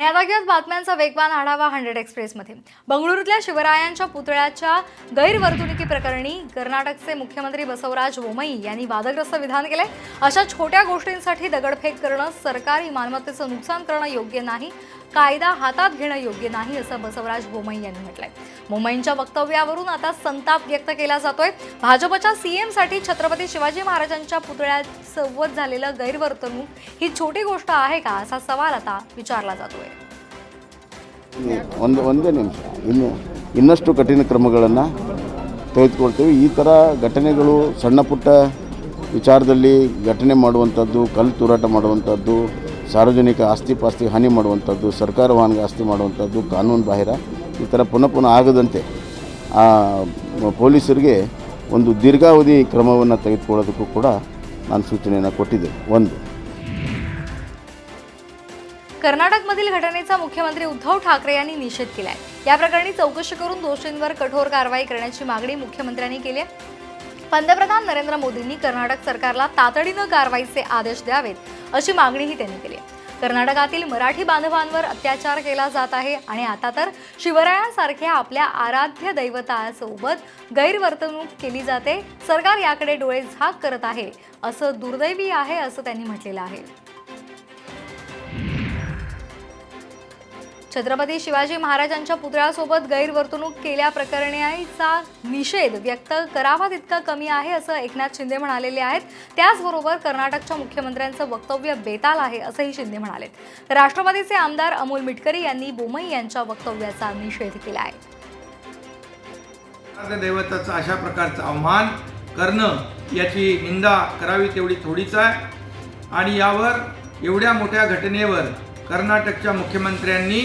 या आता बातम्यांचा वेगवान आढावा हंड्रेड एक्सप्रेसमध्ये. बंगळुरूतल्या शिवरायांच्या पुतळ्याच्या गैरवर्तणुकी प्रकरणी कर्नाटकचे मुख्यमंत्री बसवराज बोमई यांनी वादग्रस्त विधान केले. अशा छोट्या गोष्टींसाठी दगडफेक करणं सरकारी मालमत्तेचं नुकसान करणं योग्य नाही. कायदा हातात घेणं योग्य नाही असं बसवराज बोमई यांनी म्हटलंय बोमईंच्या वक्तव्यावरून आता संताप व्यक्त केला जातोय भाजपच्या सीएम साठी छत्रपती शिवाजी महाराजांच्या पुतळ्यासोबत झालेलं गैरवर्तणूक ही छोटी गोष्ट आहे का असा सवाल आता विचारला जातोय ಒಂದು ಒಂದೇ ನಿಮಿಷ ಇನ್ನು ಇನ್ನಷ್ಟು ಕಠಿಣ ಕ್ರಮಗಳನ್ನು ತೆಗೆದುಕೊಳ್ತೇವೆ ಈ ಥರ ಘಟನೆಗಳು ಸಣ್ಣ ಪುಟ್ಟ ವಿಚಾರದಲ್ಲಿ ಘಟನೆ ಮಾಡುವಂಥದ್ದು ಕಲ್ಲು ತೂರಾಟ ಮಾಡುವಂಥದ್ದು ಸಾರ್ವಜನಿಕ ಆಸ್ತಿ ಪಾಸ್ತಿ ಹಾನಿ ಮಾಡುವಂಥದ್ದು ಸರ್ಕಾರ ವಾಹನಗೆ ಆಸ್ತಿ ಮಾಡುವಂಥದ್ದು ಕಾನೂನು ಬಾಹಿರ ಈ ಥರ ಪುನಃ ಪುನಃ ಆಗದಂತೆ ಆ ಪೊಲೀಸರಿಗೆ ಒಂದು ದೀರ್ಘಾವಧಿ ಕ್ರಮವನ್ನು ತೆಗೆದುಕೊಳ್ಳೋದಕ್ಕೂ ಕೂಡ ನಾನು ಸೂಚನೆಯನ್ನು ಕೊಟ್ಟಿದ್ದೆ ಒಂದು कर्नाटकमधील घटनेचा मुख्यमंत्री उद्धव ठाकरे यांनी निषेध केलाय या प्रकरणी चौकशी करून दोषींवर कठोर कारवाई करण्याची मागणी मुख्यमंत्र्यांनी केली आहे पंतप्रधान नरेंद्र मोदींनी कर्नाटक सरकारला तातडीनं कारवाईचे आदेश द्यावेत अशी मागणीही त्यांनी केली आहे कर्नाटकातील मराठी बांधवांवर अत्याचार केला जात आहे आणि आता तर शिवरायांसारख्या आपल्या आराध्य दैवतासोबत गैरवर्तणूक केली जाते. सरकार याकडे डोळे झाक करत आहे. असं दुर्दैवी आहे असं त्यांनी म्हटलेलं आहे. छत्रपती शिवाजी महाराजांच्या पुतळ्यासोबत गैरवर्तणूक केल्याप्रकरणीचा निषेध व्यक्त करावा तितका कमी आहे असं एकनाथ शिंदे म्हणालेले आहेत. त्याचबरोबर कर्नाटकच्या मुख्यमंत्र्यांचं वक्तव्य बेताल आहे असंही शिंदे म्हणाले राष्ट्रवादीचे आमदार अमोल मिटकरी यांनी बोमई यांच्या वक्तव्याचा निषेध केला आहे. दैवताचं अशा प्रकारचं आव्हान करणं याची निंदा करावी तेवढी थोडीच आहे. आणि यावर एवढ्या मोठ्या घटनेवर कर्नाटकच्या मुख्यमंत्र्यांनी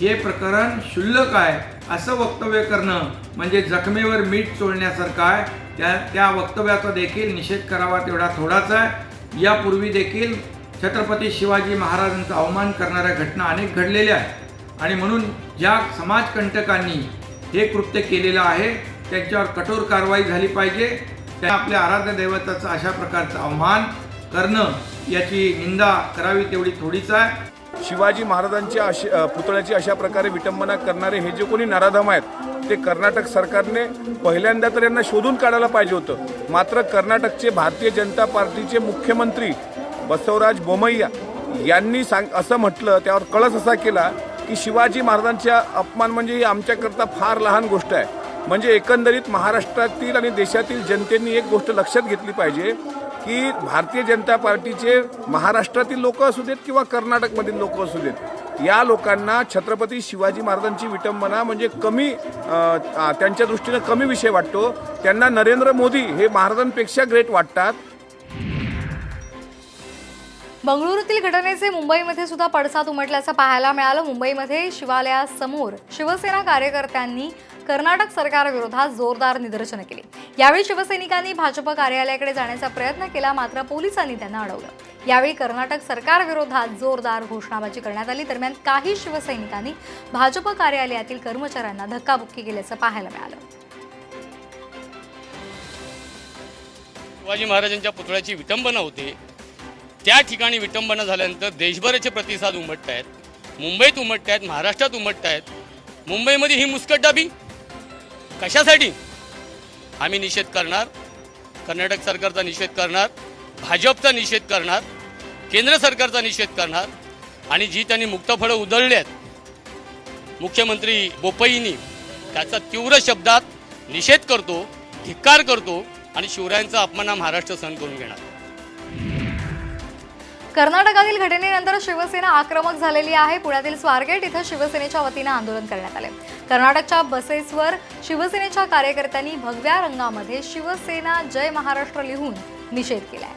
हे प्रकरण क्षुल्लक आहे असं वक्तव्य करणं म्हणजे जखमेवर मीठ चोळण्यासारखं आहे त्या त्या वक्तव्याचा देखील निषेध करावा तेवढा थोडाच आहे. यापूर्वी देखील छत्रपती शिवाजी महाराजांचा अवमान करणाऱ्या घटना अनेक घडलेल्या आहेत. आणि म्हणून ज्या समाजकंटकांनी हे कृत्य केलेलं आहे त्यांच्यावर कठोर कारवाई झाली पाहिजे. त्या आपल्या आराध्य दैवताचं अशा प्रकारचं अवमान करणं याची निंदा करावी तेवढी थोडीच आहे. शिवाजी महाराजांच्या अशी पुतळ्याची अशा प्रकारे विटंबना करणारे हे जे कोणी नराधम आहेत ते कर्नाटक सरकारने पहिल्यांदा तर यांना शोधून काढायला पाहिजे होतं. मात्र कर्नाटकचे भारतीय जनता पार्टीचे मुख्यमंत्री बसवराज बोमय्या यांनी सांग असं म्हटलं त्यावर कळस असा केला की शिवाजी महाराजांच्या अपमान म्हणजे ही आमच्याकरता फार लहान गोष्ट आहे. म्हणजे एकंदरीत महाराष्ट्रातील आणि देशातील जनतेने एक गोष्ट लक्षात घेतली पाहिजे की भारतीय जनता पार्टीचे महाराष्ट्रातील लोक असू देत किंवा कर्नाटकमधील लोक असू देत या लोकांना छत्रपती शिवाजी महाराजांची विटंबना म्हणजे कमी त्यांच्या दृष्टीनं कमी विषय वाटतो. त्यांना नरेंद्र मोदी हे महाराजांपेक्षा ग्रेट वाटतात. बंगळुरूतील घटनेचे मुंबईमध्ये सुद्धा पडसाद उमटल्याचं पाहायला मिळालं. मुंबईमध्ये शिवालयासमोर शिवसेना कार्यकर्त्यांनी कर्नाटक सरकारविरोधात जोरदार निदर्शनं केली. यावेळी शिवसैनिकांनी भाजप कार्यालयाकडे जाण्याचा प्रयत्न केला मात्र पोलिसांनी त्यांना अडवलं. यावेळी कर्नाटक सरकारविरोधात जोरदार घोषणाबाजी करण्यात आली. दरम्यान काही शिवसैनिकांनी भाजप कार्यालयातील कर्मचाऱ्यांना धक्काबुक्की केल्याचं पाहायला मिळालं. शिवाजी महाराजांच्या पुतळ्याची विटंबना होते. त्या ठिकाणी विटंबना झाल्यानंतर देशभराचे प्रतिसाद उमटत आहेत मुंबईत उमटत आहेत महाराष्ट्रात उमटत आहेत मुंबईमध्ये ही मुस्कटदाबी कशासाठी? आम्ही निषेध करणार. कर्नाटक सरकारचा निषेध करणार. भाजपचा निषेध करणार. केंद्र सरकारचा निषेध करणार. आणि जी त्यांनी मुक्तफळं उधळली आहेत मुख्यमंत्री बोपईनी त्याचा तीव्र शब्दात निषेध करतो धिक्कार करतो आणि शिवरायांचा अपमान हा महाराष्ट्र सहन करून घेणार. कर्नाटकातील घटनेनंतर शिवसेना आक्रमक झालेली आहे. पुण्यातील स्वारगेट इथं शिवसेनेच्या वतीनं आंदोलन करण्यात आले. कर्नाटकच्या बसेसवर शिवसेनेच्या कार्यकर्त्यांनी भगव्या रंगामध्ये शिवसेना जय महाराष्ट्र लिहून निषेध केलाय.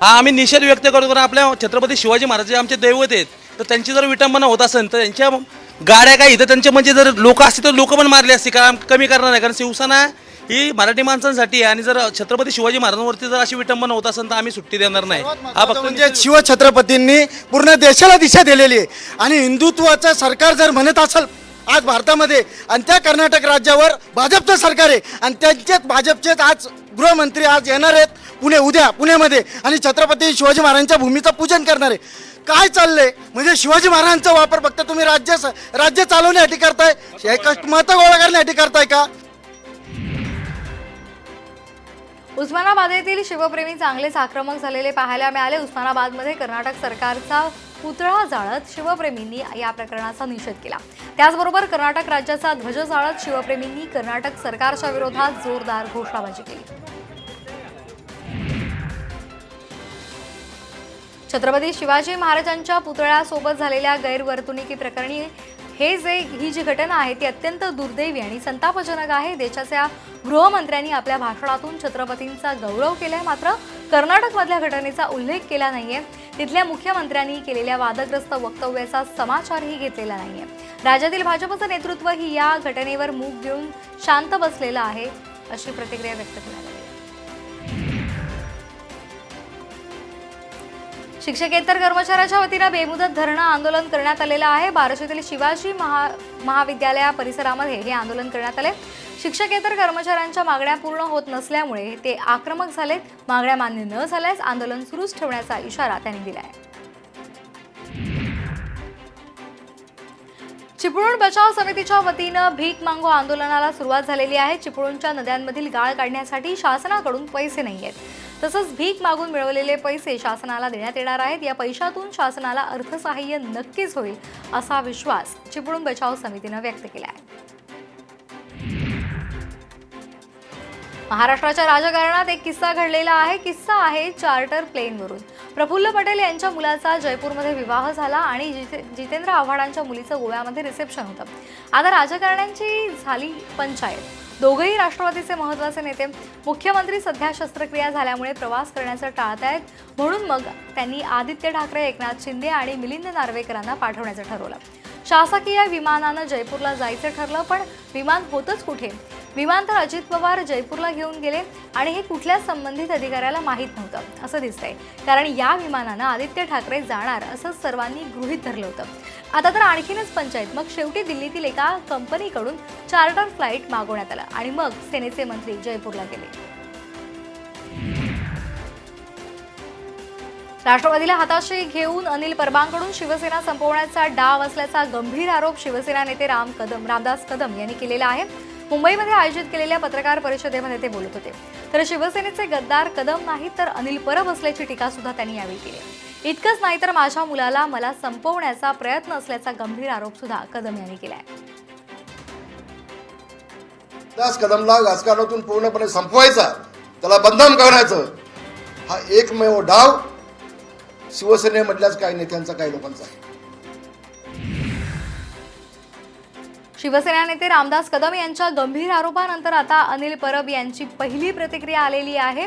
हा आम्ही निषेध व्यक्त करतो आपल्या छत्रपती शिवाजी महाराज आमचे दैवत आहेत. तर त्यांची जर विटंबना होत असेल तर त्यांच्या गाड्या काय इथं त्यांचे म्हणजे जर लोक असतील तर लोक पण मारले असते कारण कमी करणार नाही कारण शिवसेना ही मराठी माणसांसाठी आहे. आणि जर छत्रपती शिवाजी महाराजांवरती जर अशी विटंबना होत असेल तर आम्ही सुट्टी देणार नाही. हा फक्त म्हणजे शिवछत्रपतींनी पूर्ण देशाला दिशा दिलेली आहे. आणि हिंदुत्वाचं सरकार जर म्हणत असेल आज भारतामध्ये आणि त्या कर्नाटक राज्यावर भाजपचं सरकार आहे आणि त्यांचेच भाजपचेच आज गृहमंत्री आज येणार आहेत पुणे उद्या पुण्यामध्ये आणि छत्रपती शिवाजी महाराजांच्या भूमीचं पूजन करणार आहे. काय चाललंय? म्हणजे शिवाजी महाराजांचा वापर फक्त तुम्ही राज्य राज्य चालवण्यासाठी करताय कष्ट मतं गोळा करण्यासाठी करताय का? उस्मानाबाद येथील शिवप्रेमी चांगलेच आक्रमक झालेले पाहायला मिळाले. उस्मानाबादमध्ये कर्नाटक सरकारचा पुतळा जाळत शिवप्रेमींनी या प्रकरणाचा निषेध केला. त्याचबरोबर कर्नाटक राज्याचा ध्वज जाळत शिवप्रेमींनी कर्नाटक सरकारच्या विरोधात जोरदार घोषणाबाजी केली. छत्रपती शिवाजी महाराजांच्या पुतळ्यासोबत झालेल्या गैरवर्तणुकी प्रकरणी हे जे ही जी घटना आहे ती अत्यंत दुर्दैवी आणि संतापजनक आहे. देशाच्या गृहमंत्र्यांनी आपल्या भाषणातून छत्रपतींचा गौरव केलाय. मात्र कर्नाटकमधल्या घटनेचा उल्लेख केला नाहीये. तिथल्या मुख्यमंत्र्यांनी केलेल्या वादग्रस्त वक्तव्याचा समाचारही घेतलेला नाहीये. राज्यातील भाजपचं नेतृत्व ही या घटनेवर मूग घेऊन शांत बसलेलं आहे अशी प्रतिक्रिया व्यक्त करण्यात शिक्षकेतर कर्मचाऱ्याच्या वतीनं बेमुदत धरणं आंदोलन करण्यात आलेलं आहे. बाराशेतील शिवाजी महा महाविद्यालया परिसरामध्ये हे आंदोलन करण्यात आले. शिक्षकेतर कर्मचाऱ्यांच्या मागण्या पूर्ण होत नसल्यामुळे ते आक्रमक झालेत. मागण्या मान्य न झाल्यास आंदोलन सुरूच ठेवण्याचा इशारा त्यांनी दिला आहे चिपळूण बचाव समितीच्या वतीनं भीक मांगो आंदोलनाला सुरुवात झालेली आहे. चिपळूणच्या नद्यांमधील गाळ काढण्यासाठी शासनाकडून पैसे नाही आहेत तसंच भीक मागून मिळवलेले पैसे शासनाला देण्यात येणार आहेत. या पैशातून शासनाला अर्थसहाय्य नक्कीच होईल असा विश्वास चिपळूण बचाव समितीनं व्यक्त केला आहे. महाराष्ट्राच्या राजकारणात एक किस्सा घडलेला आहे. किस्सा आहे चार्टर प्लेनवरून. प्रफुल्ल पटेल यांच्या मुलाचा जयपूरमध्ये विवाह झाला आणि जिते जितेंद्र आव्हाडांच्या मुलीचं गोव्यामध्ये रिसेप्शन होतं. आता राजकारण्यांची झाली पंचायत. दोघंही राष्ट्रवादीचे महत्त्वाचे नेते. मुख्यमंत्री सध्या शस्त्रक्रिया झाल्यामुळे प्रवास करण्याचं टाळतायत. म्हणून मग त्यांनी आदित्य ठाकरे एकनाथ शिंदे आणि मिलिंद नार्वेकरांना पाठवण्याचं ठरवलं. शासकीय विमानानं जयपूरला जायचं ठरलं पण विमान होतंच कुठे? विमान तर अजित पवार जयपूरला घेऊन गेले आणि हे कुठल्याच संबंधित अधिकाऱ्याला माहीत नव्हतं असं दिसतंय. कारण या विमानानं आदित्य ठाकरे जाणार असं सर्वांनी गृहीत धरलं होतं. आता तर आणखीनच पंचायत मग शेवटी दिल्लीतील एका कंपनीकडून चार्टर फ्लाईट मागवण्यात आलं आणि मग सेनेचे मंत्री जयपूरला गेले. राष्ट्रवादीला हाताशी घेऊन अनिल परबांकडून शिवसेना संपवण्याचा डाव असल्याचा गंभीर आरोप शिवसेना नेते राम कदम रामदास कदम यांनी केलेला आहे. मुंबईमध्ये आयोजित केलेल्या पत्रकार परिषदेमध्ये ते बोलत होते. तर शिवसेनेचे गद्दार कदम नाहीत तर अनिल परब असल्याची टीका सुद्धा त्यांनी यावेळी केली. इतकंच नाही तर माझ्या मुलाला मला संपवण्याचा प्रयत्न असल्याचा गंभीर आरोप सुद्धा कदम यांनी केलाय. आहे दास कदमला राजकारणातून पूर्णपणे संपवायचा त्याला बदनाम करण्याचं हा एकमेव डाव शिवसेनेमधल्याच काही नेत्यांचा काही लोकांचा आहे. शिवसेना नेते रामदास कदम यांच्या गंभीर आरोपानंतर आता अनिल परब यांची पहिली प्रतिक्रिया आलेली आहे.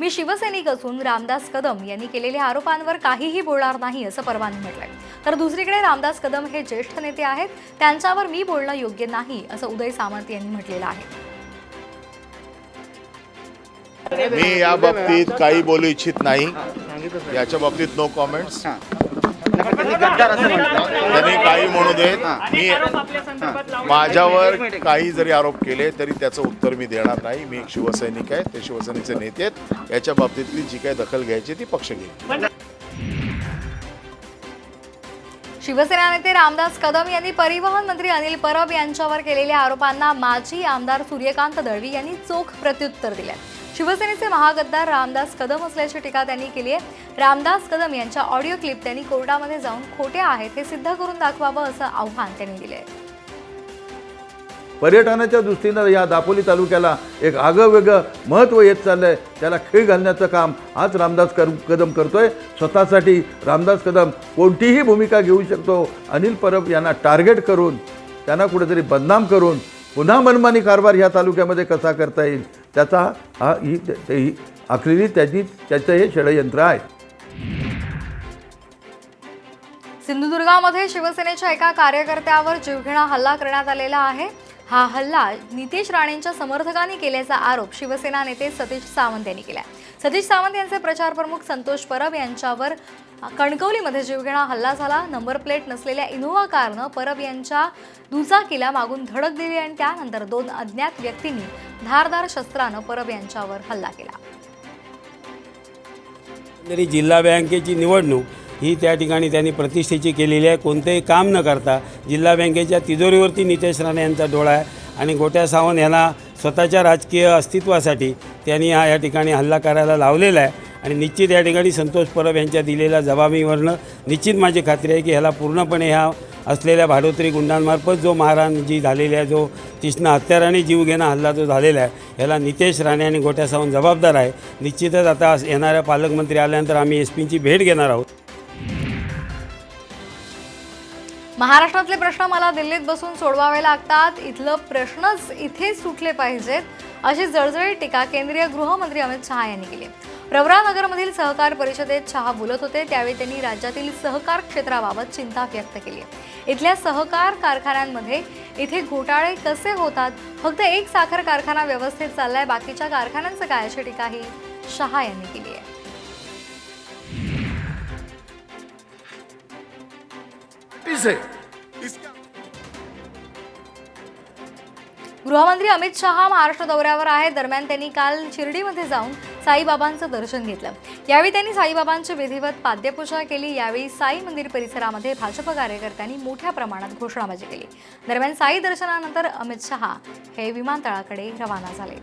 मी शिवसैनिक असून रामदास कदम यांनी केलेल्या आरोपांवर काहीही बोलणार नाही असं परवानी म्हटलंय तर दुसरीकडे रामदास कदम हे ज्येष्ठ नेते आहेत त्यांच्यावर मी बोलणं योग्य नाही असं उदय सामंत यांनी म्हटलेलं आहे. मी या बाबतीत काही बोलू इच्छित नाही. याच्या बाबतीत नो कॉमेंट्स त्यांनी काही म्हणू देत. मी माझ्यावर काही जरी आरोप केले तरी त्याचं उत्तर मी देणार नाही. मी एक शिवसैनिक आहे. ते शिवसेनेचे नेते आहेत. याच्या बाबतीतली जी काही दखल घ्यायची ती पक्ष घेईल. शिवसेना नेते रामदास कदम यांनी परिवहन मंत्री अनिल परब यांच्यावर केलेल्या आरोपांना माजी आमदार सूर्यकांत दळवी यांनी चोख प्रत्युत्तर दिले. शिवसेनेचे महागद्दार रामदास कदम असल्याची टीका त्यांनी केली आहे. रामदास कदम यांच्या ऑडिओ क्लिप त्यांनी कोर्टामध्ये जाऊन खोटे आहेत हे सिद्ध करून दाखवावं असं आव्हान त्यांनी दिले पर्यटनाच्या दृष्टीनं या दापोली तालुक्याला एक आगं वेगळं महत्त्व येत चाललं आहे त्याला खीळ घालण्याचं काम हाच रामदास कर कदम करतोय. स्वतःसाठी रामदास कदम कोणतीही भूमिका घेऊ शकतो. अनिल परब यांना टार्गेट करून त्यांना कुठेतरी बदनाम करून पुन्हा मनमानी कारभार ह्या तालुक्यामध्ये कसा करता येईल? त्याचा हा ही ते- ही आखलेली त्याची त्याचं हे षडयंत्र आहे. सिंधुदुर्गामध्ये शिवसेनेच्या एका कार्यकर्त्यावर जीवघेणा हल्ला करण्यात आलेला आहे. हा हल्ला नितेश राणेंच्या समर्थकांनी केल्याचा आरोप शिवसेना नेते सतीश सावंत यांनी केला सतीश सावंत यांचे प्रचार प्रमुख संतोष परब यांच्यावर कणकवलीमध्ये जीवघेणा हल्ला झाला. नंबर प्लेट नसलेल्या इनोव्हा कारनं परब यांच्या दुचाकीला मागून धडक दिली आणि त्यानंतर दोन अज्ञात व्यक्तींनी धारदार शस्त्रानं परब यांच्यावर हल्ला केला. जिल्हा बँकेची निवडणूक ही त्या ठिकाणी त्यांनी प्रतिष्ठेची केलेली आहे. कोणतेही काम न करता जिल्हा बँकेच्या तिजोरीवरती नितेश राणे यांचा डोळा आहे. आणि गोट्या सावंत यांना स्वतःच्या राजकीय अस्तित्वासाठी त्यांनी हा या ठिकाणी हल्ला करायला लावलेला आहे. आणि निश्चित या ठिकाणी संतोष परब यांच्या दिलेल्या जबाबीवरनं निश्चित माझी खात्री आहे की ह्याला पूर्णपणे ह्या असलेल्या भाडोत्री गुंडांमार्फत जो मारहाण जी झालेली आहे जो तीक्ष्ण हत्याराने जीव घेणा हल्ला जो झालेला आहे ह्याला नितेश राणे आणि गोट्या सावंत जबाबदार आहे. निश्चितच आता येणाऱ्या पालकमंत्री आल्यानंतर आम्ही एस पींची भेट घेणार आहोत. महाराष्ट्रातले प्रश्न मला दिल्लीत बसून सोडवावे लागतात. इथलं प्रश्नच इथे सुटले पाहिजेत अशी जळजळीत टीका केंद्रीय गृहमंत्री अमित शहा यांनी केली. प्रवरा नगरमधील सहकार परिषदेत शहा बोलत होते त्यावेळी त्यांनी राज्यातील सहकार क्षेत्राबाबत चिंता व्यक्त केली. आहे इथल्या सहकार कारखान्यांमध्ये इथे घोटाळे कसे होतात? फक्त एक साखर कारखाना व्यवस्थित चाललाय बाकीच्या कारखान्यांचं काय अशी टीकाही शहा यांनी केली आहे. आहे गृहमंत्री अमित शहा महाराष्ट्र दौऱ्यावर आहेत. दरम्यान त्यांनी काल शिर्डीमध्ये जाऊन साईबाबांचं दर्शन घेतलं. यावेळी त्यांनी साईबाबांची विधिवत पाद्यपूजा केली. यावेळी साई मंदिर परिसरामध्ये भाजप कार्यकर्त्यांनी मोठ्या प्रमाणात घोषणाबाजी केली. दरम्यान साई दर्शनानंतर अमित शहा हे विमानतळाकडे रवाना झाले.